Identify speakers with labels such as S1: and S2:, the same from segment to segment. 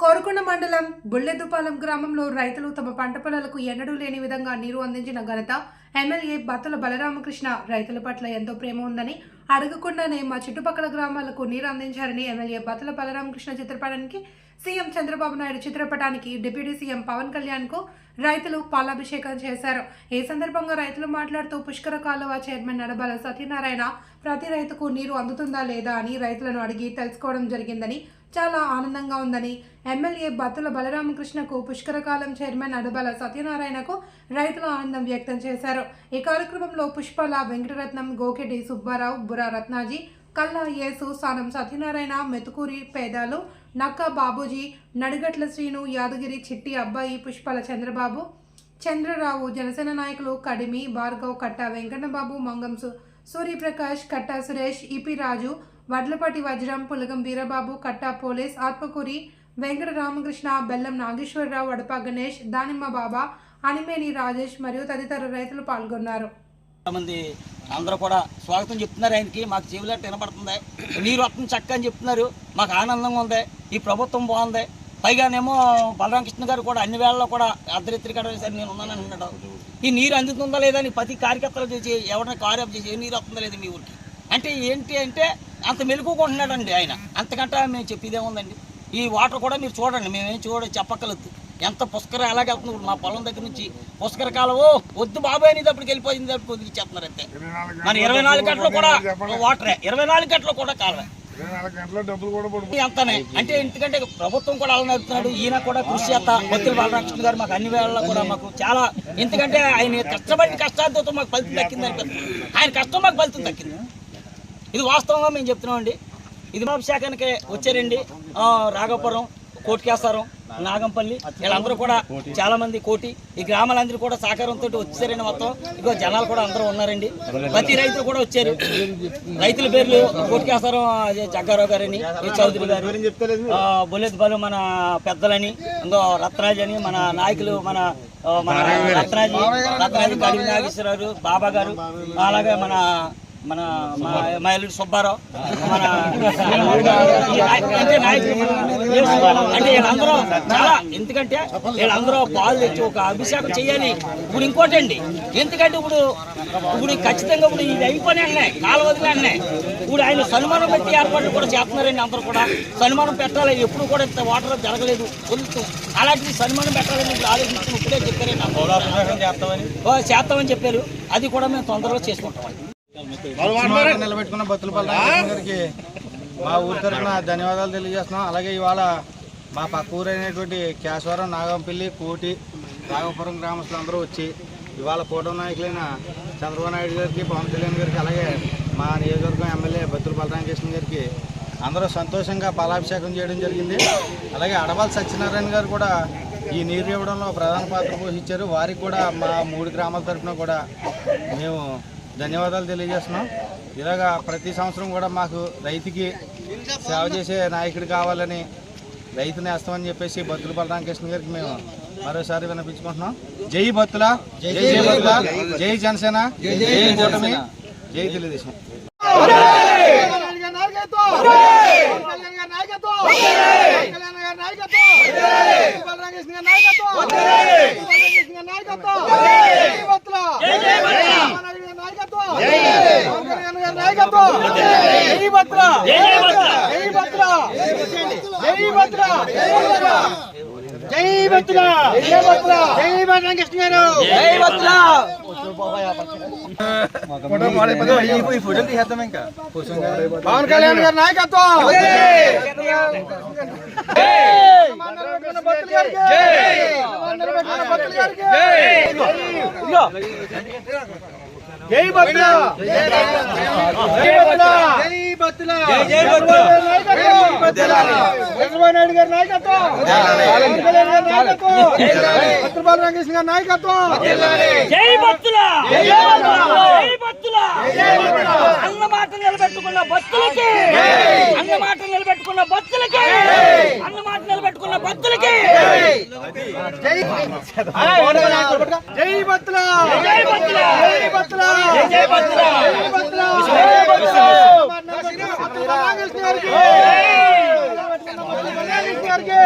S1: కోరుకొండ మండలం బుల్లెదుపాలెం గ్రామంలో రైతులు తమ పంట పొలాలకు ఎన్నడూ లేని విధంగా నీరు అందించిన ఘనత ఎమ్మెల్యే బత్తల బలరామకృష్ణ రైతుల పట్ల ఎంతో ప్రేమ ఉందని అడగకుండానే మా చుట్టుపక్కల గ్రామాలకు నీరు అందించారని ఎమ్మెల్యే బత్తల బలరామకృష్ణ చిత్రపటానికి సీఎం చంద్రబాబు నాయుడు చిత్రపటానికి డిప్యూటీ సీఎం పవన్ కళ్యాణ్కు రైతులు పాలాభిషేకం చేశారు. ఈ సందర్భంగా రైతులు మాట్లాడుతూ పుష్కర కాలువ చైర్మన్ నడబల సత్యనారాయణ ప్రతి రైతుకు నీరు అందుతుందా లేదా? అని రైతులను అడిగి తెలుసుకోవడం జరిగిందని చాలా ఆనందంగా ఉందని ఎమ్మెల్యే బత్తుల బలరామకృష్ణకు పుష్కరకాలం చైర్మన్ అడబల సత్యనారాయణకు రైతులు ఆనందం వ్యక్తం చేశారు. ఈ కార్యక్రమంలో పుష్పల వెంకటరత్నం గోకెటి సుబ్బారావు బురా రత్నాజీ కల్లా యేసు సానం సత్యనారాయణ మెతుకూరి పేదాలు నక్క బాబూజీ నడిగట్ల శ్రీను యాదగిరి చిట్టి అబ్బాయి పుష్పల చంద్రబాబు చంద్రరావు జనసేన నాయకులు కడిమి భార్గవ్ కట్ట వెంకన్నబాబు మంగం సూర్యప్రకాష్ కట్ట సురేష్ ఇపి రాజు వడ్లపాటి వజ్రం పులగం వీరబాబు కట్టా పోలీస్ ఆత్మకూరి వెంకట రామకృష్ణ బెల్లం నాగేశ్వరరావు వడప గణేష్ దానిమ్మ బాబా అనిమేని రాజేష్ మరియు తదితర రైతులు పాల్గొన్నారు.
S2: మంది అందరూ కూడా స్వాగతం చెప్తున్నారు ఆయనకి. మాకు చెవిలో వినపడుతుంది. నీరు వస్తుంది చక్క అని చెప్తున్నారు. మాకు ఆనందంగా ఉంది. ఈ ప్రభుత్వం బాగుంది. పైగానేమో బలరామకృష్ణ గారు కూడా అన్ని వేళల్లో కూడా అర్ధరిత్రి కాడ సరే నేను ఉన్నానని అన్నాడు. ఈ నీరు అందుతుందా లేదా అని ప్రతి కార్యకర్తలు చేసి ఎవరైనా కార్యం చేసి ఏ నీరు వస్తుందా లేదా మీ ఊరికి? అంటే ఏంటి అంటే అంత మెలుగుకుంటున్నాడండి ఆయన. అంతకంటే మేము చెప్పేదే ఉందండి ఈ వాటర్ కూడా మీరు చూడండి మేమేం చూడ చెప్పక్కలేదు ఎంత పుష్కర ఎలాగ ఇప్పుడు మా పొలం దగ్గర నుంచి. పుష్కర కాలం వద్దు బాబాయ్ అనేది అప్పటికి వెళ్ళిపోయింది అప్పుడు వదిలిచ్చేస్తున్నారు అంతే. మన ఇరవై నాలుగు గంటలు కూడా వాటరే. ఇరవై నాలుగు గంటలు కూడా కాలవే. అంతానే. అంటే ఎందుకంటే ప్రభుత్వం కూడా అలా నడుపుతున్నాడు. ఈయన కూడా కృషి చేస్తా. భక్తుల బాలరామకృష్ణ గారు మాకు అన్ని వేళల్లో కూడా మాకు చాలా ఎందుకంటే ఆయన కష్టపడి కష్టాలతో మాకు ఫలితం దక్కింది అనిపిస్తుంది ఆయన కష్టం మాకు ఫలితం దక్కింది. ఇది వాస్తవంగా మేము చెప్తున్నాం అండి ఇది మా శాఖనికి వచ్చారండి. రాఘపురం కోటికేశ్వరం నాగంపల్లి వీళ్ళందరూ కూడా చాలా మంది కోటి ఈ గ్రామాలందరూ కూడా సహకారంతో వచ్చారండి మొత్తం. ఇగో జనాలు కూడా అందరూ ఉన్నారండి. ప్రతి రైతులు కూడా వచ్చారు. రైతుల పేర్లు కోటికేశ్వరం జగ్గారావు గారని చౌదరి గారు బుల్లెత్ బాలు మన పెద్దలని ఇంకో రత్నాజీ అని మన నాయకులు మన మన రత్నాజీ రత్నాజీ నాగేశ్వరరావు బాబా గారు అలాగే మన మన మా ఎల్లుడి సుబ్బారావు. మన అంటే నాయకులు మన అంటే వీళ్ళందరూ చాలా ఎందుకంటే వీళ్ళందరూ పాలు తెచ్చి ఒక అభిషేకం చేయాలి. ఇప్పుడు ఇంకోటి అండి ఎందుకంటే ఇప్పుడు ఇప్పుడు ఖచ్చితంగా ఇప్పుడు ఇది అయిపోయిన వెంటనే కాలువదిన వెంటనే ఇప్పుడు ఆయన సన్మానం పెట్టి ఏర్పాట్లు కూడా చేస్తున్నారండి అందరూ కూడా. సన్మానం పెట్టాలి ఎప్పుడు కూడా ఇంత వాటర్ జరగలేదు వదులుతూ అలాంటిది సన్మానం పెట్టాలని ఇప్పుడు ఆలోచించి ఇప్పుడే చెప్పారండి చేస్తామని. చెప్పారు. అది కూడా మేము తొందరగా చేసుకుంటామండి.
S3: మాట నిలబెట్టుకున్న బతుల బలరామకృష్ణ గారికి మా ఊరి తరఫున ధన్యవాదాలు తెలియజేస్తున్నాం. అలాగే ఇవాళ మా పక్క ఊరు అయినటువంటి కేశవరం నాగంపల్లి కోటి రాఘవపురం గ్రామస్తులు అందరూ వచ్చి ఇవాళ కూటమి నాయకులైన చంద్రబాబు నాయుడు గారికి పవన్ కళ్యాణ్ గారికి అలాగే మా నియోజకవర్గం ఎమ్మెల్యే బతుల బలరామకృష్ణ గారికి అందరూ సంతోషంగా పాలాభిషేకం చేయడం జరిగింది. అలాగే అడవాల్ సత్యనారాయణ గారు కూడా ఈ నీరు ఇవ్వడంలో ప్రధాన పాత్ర పోషించారు. వారికి కూడా మా మూడు గ్రామాల తరఫున కూడా మేము ధన్యవాదాలు తెలియజేస్తున్నాం. ఇలాగా ప్రతి సంవత్సరం కూడా మాకు రైతుకి సేవ చేసే నాయకుడు కావాలని రైతు నేస్తామని చెప్పేసి బత్తుల బలరామకృష్ణ గారికి మేము మరోసారి వినిపించుకుంటున్నాం. జై బత్తుల జై జై బత్తుల జై జనసేన జై కూటమి జై తెలుగుదేశం. పవన్ కళ్యాణ్ గారి నాయకత్వం జై భద్ర! జై భద్ర! జై భద్ర! జై భద్ర! చంద్రబాబు నాయుడు గారి! నాయకత్వం పవన్ కళ్యాణ్ గారి నాయకత్వం! భద్రబాబు రామకృష్ణ గారి నాయకత్వం!
S2: జై భక్తుల జై భక్తుల అన్న మాట నిలబెట్టుకున్న భక్తులకి! అన్న మాట నిలబెట్టుకున్న భక్తులకి! అన్న మాట నిలబెట్టుకున్న భక్తులకి
S3: జై భద్ర
S2: జై భక్తుల
S3: జై భద్ర
S2: జై భక్తుల
S3: జై గారికి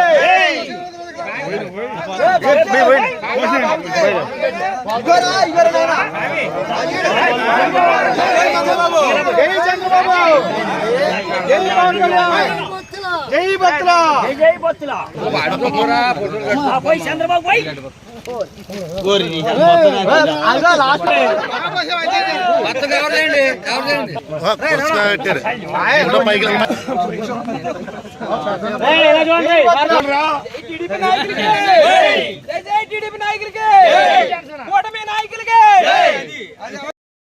S3: జై చంద్రబాబు జై పవన్ కళ్యాణ్ జై బత్తుల
S2: జై బొత్తుల చంద్రబాబు
S4: టీడీపీ నాయకులకి. కూటమి నాయకులకి.